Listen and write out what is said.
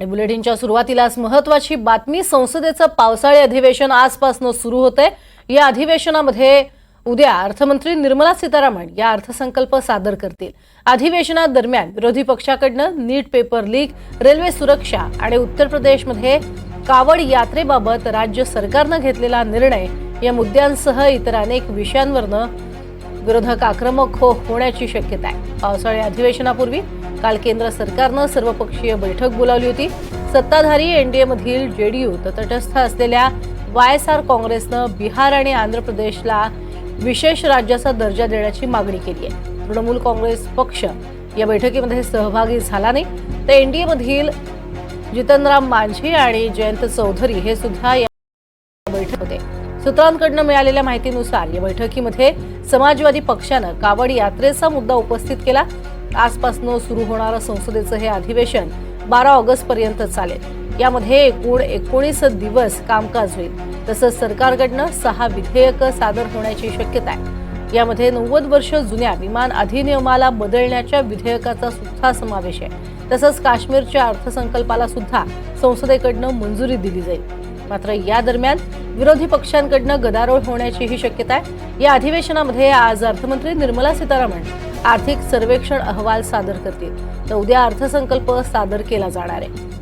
आणि बुलेटिनच्या सुरुवातीलाच महत्वाची बातमी संसदेचं पावसाळी अधिवेशन आजपासून सुरू होतंय. या अधिवेशनामध्ये उद्या अर्थमंत्री निर्मला सीतारामन या अर्थसंकल्प सादर करतील. अधिवेशनादरम्यान विरोधी पक्षाकडनं नीट पेपर लीक रेल्वे सुरक्षा आणि उत्तर प्रदेशमध्ये कावड यात्रेबाबत राज्य सरकारनं घेतलेला निर्णय या मुद्द्यांसह इतर अनेक विषयांवरनं विरोधक आक्रमक हो होण्याची शक्यता आहे पावसाळी अधिवेशनापूर्वी काल केंद्र सरकारनं सर्वपक्षीय बैठक बोलावली होती. सत्ताधारी एनडीए मधील जेडीयू तर तटस्थ असलेल्या वाय एस आर काँग्रेसनं बिहार आणि आंध्र प्रदेशला विशेष राज्याचा दर्जा देण्याची मागणी केली आहे. तृणमूल काँग्रेस पक्ष या बैठकीमध्ये सहभागी झाला नाही. तर एनडीए मधील जितनराम मांझी आणि जयंत चौधरी हे सुद्धा या बैठक होते. सूत्रांकडनं मिळालेल्या माहितीनुसार या बैठकीमध्ये समाजवादी पक्षानं कावड यात्रेचा मुद्दा उपस्थित केला. आजपासून सुरू होणारं संसदेचं हे अधिवेशन बारा ऑगस्ट पर्यंत चालेल. यामध्ये एकूण एकोणीस दिवस कामकाज होईल. तसंच सरकारकडनं सहा विधेयकं सादर होण्याची शक्यता आहे. यामध्ये नव्वद वर्ष जुन्या विमान अधिनियमाला बदलण्याच्या विधेयकाचा सुद्धा समावेश आहे. तसंच काश्मीरच्या अर्थसंकल्पाला सुद्धा संसदेकडनं मंजुरी दिली जाईल. मात्र या दरम्यान विरोधी पक्षांकडनं गदारोळ होण्याचीही शक्यता आहे. या अधिवेशनामध्ये आज अर्थमंत्री निर्मला सीतारामन आर्थिक सर्वेक्षण अहवाल सादर करतील. तर उद्या अर्थसंकल्प सादर केला जाणार आहे.